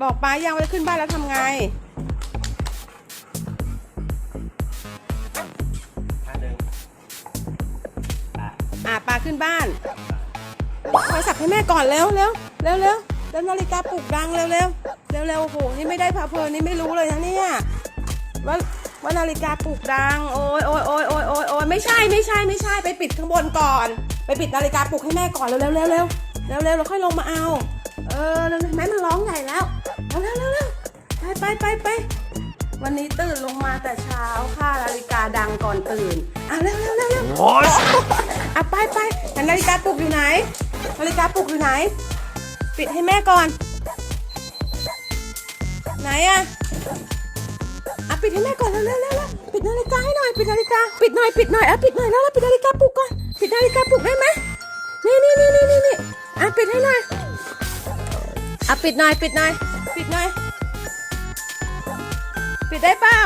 บอกป้ายังว่าจะขึ้นบ้านแล้วทำไง ท่าหนึ่งอะอะป้าขึ้นบ้านโทรศัพท์ให้แม่ก่อนเร็วเร็วเร็วเร็วแล้วนาฬิกาปลุกดังเร็วเร็วเร็วเร็วโอ้โหนี่ไม่ได้พาเพลินนี่ไม่รู้เลยนะเนี่ยว่าว่านาฬิกาปลุกดังโอ้ยโอ้ยโอ้ยโอ้ยโอ้ยโอ้ยไม่ใช่ไม่ใช่ไม่ใช่ไปปิดข้างบนก่อน ไปปิดนาฬิกาปลุกให้แม่ก่อนเร็วเร็วเร็วเร็วเร็วเร็วเราค่อยลงมาเอาเออเร็วเร็วแม่มันร้องใหญ่แล้วเร็วเร็วเร็วเร็วไปไปไปไปวันนี้ตื่นลงมาแต่เช้าค่ะนาฬิกาดังก่อนตื่นอะเร็วเร็วเร็วเร็วโอ้ยอะไปไปแต่นาฬิกาปลุกอยู่ไหนนาฬิกาปลุกอยู่ไหน ปิดให้แม่ก่อน ไหนอะอะปิดให้แม่ก่อนเร็วเร็วเร็วเร็วปิดนาฬิกาให้หน่อย ปิดนาฬิกาปิดหน่อยปิดหน่อยอะปิดหน่อยแล้วแล้วปิดนาฬิกาปลุกก่อนปิดนาฬิกาปลุกได้ไหมนี่นี่นี่นี่นี่นี่อะปิดให้หน่อย อะปิดหน่อยปิดหน่อยปิดหน่อยปิดได้เปล่า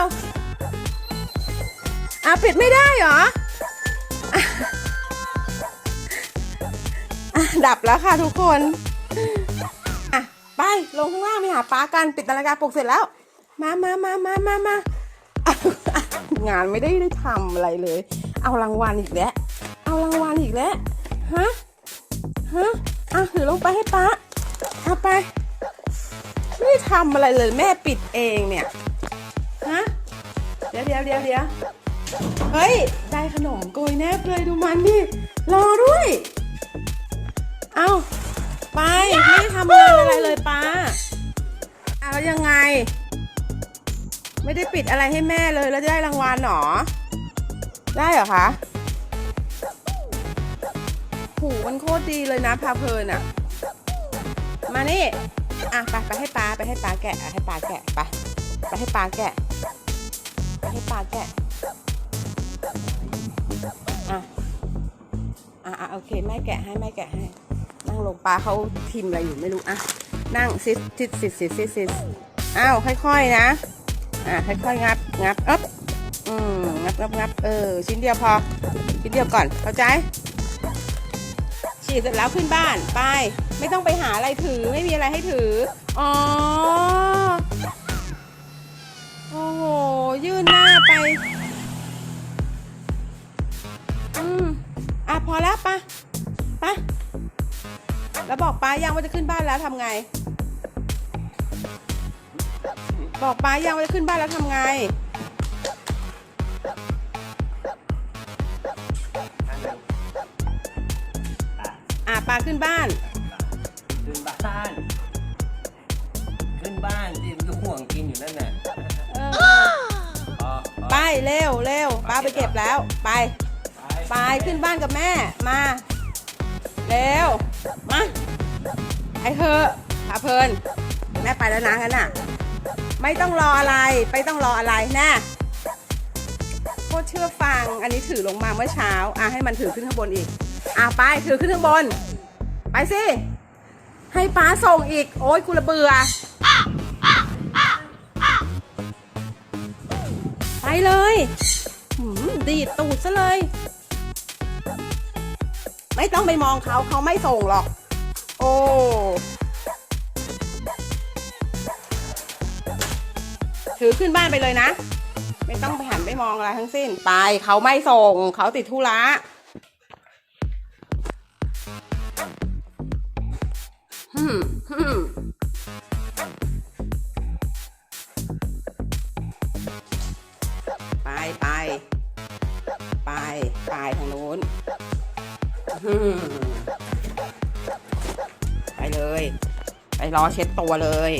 อะปิดไม่ได้เหรออดับแล้วค่ะทุกคนอะไปลงข้างล่างไปหาป้ากันปิดนาฬิกาปลุกเสร็จแล้ว มามามามามามา งานไม่ได้ได้ทำอะไรเลย เอารางวัลอีกแล้ว เอารางวัลอีกแล้ว ฮะ ฮะ อะถือลงไปให้ป้า ทำอะไรเลยแม่ปิดเองเนี่ย ฮะ เดี๋ยวเดี๋ยวเดี๋ยวเดี๋ยวเฮ้ย ได้ขนมโกยแนบเลยดูมันดิ รอด้วย เอาไป ไม่ทำงานอะไรเลยป้าเอาแล้วยังไง ไม่ได้ปิดอะไรให้แม่เลยแล้วจะได้รางวัลหรอ ได้เหรอคะหูมันโคตรดีเลยนะพาเพลินอะมานี่ อะไปไปให้ป้าไปให้ป้าแกะให้ป้าแกะไปไปให้ป้าแกะไปให้ป้าแกะอะอะอะโอเคแม่แกะให้แม่แกะให้ นั่งลงปลาเขาพิมพ์อะไรอยู่ไม่รู้อะนั่งซิสซิสซิสซิสซิสซิสอ้าวค่อยๆนะอะค่อยๆงับงับอ๊บอืมงับงับงับเออชิ้นเดียวพอชิ้นเดียวก่อนเข้าใจ เสร็จแล้วขึ้นบ้านไป ไม่ต้องไปหาอะไรถือไม่มีอะไรให้ถือ อ๋อ โอ้โห ยื่นหน้าไป อืมอะพอแล้วปะปะแล้วบอกป้ายังว่าจะขึ้นบ้านแล้วทำไง บอกป้ายังว่าจะขึ้นบ้านแล้วทำไง ขึ้นบ้าน ขึ้นบ้าน ขึ้นบ้านที่มันก็ห่วงกินอยู่นั่นน่ะเอออ๋ออ๋อไปเร็วเร็วป้าไปเก็บแล้ว ไป ไปขึ้นบ้านกับแม่มาเร็วมาไอ้เธอะพาเพลินแม่ไปแล้วนะงั้นน่ะ ไม่ต้องรออะไรไม่ต้องรออะไรแน่โคตรเชื่อฟังอันนี้ถือลงมาเมื่อเช้าอะให้มันถือขึ้นข้างบนอีกอะไปถือขึ้นข้างบน ไปสิ ให้ป้าส่งอีก โอ๊ยกูระเบื่อ ไปเลยหืมดีดตูดซะเลย ไม่ต้องไปมองเขาเขาไม่ส่งหรอก โอ้ถือขึ้นบ้านไปเลยนะ ไม่ต้องไปหันไปมองอะไรทั้งสิ้น ไปเขาไม่ส่งเขาติดธุระ ไปไปไปไปทางโน้นไปเลย ไปรอเช็ดตัวเลย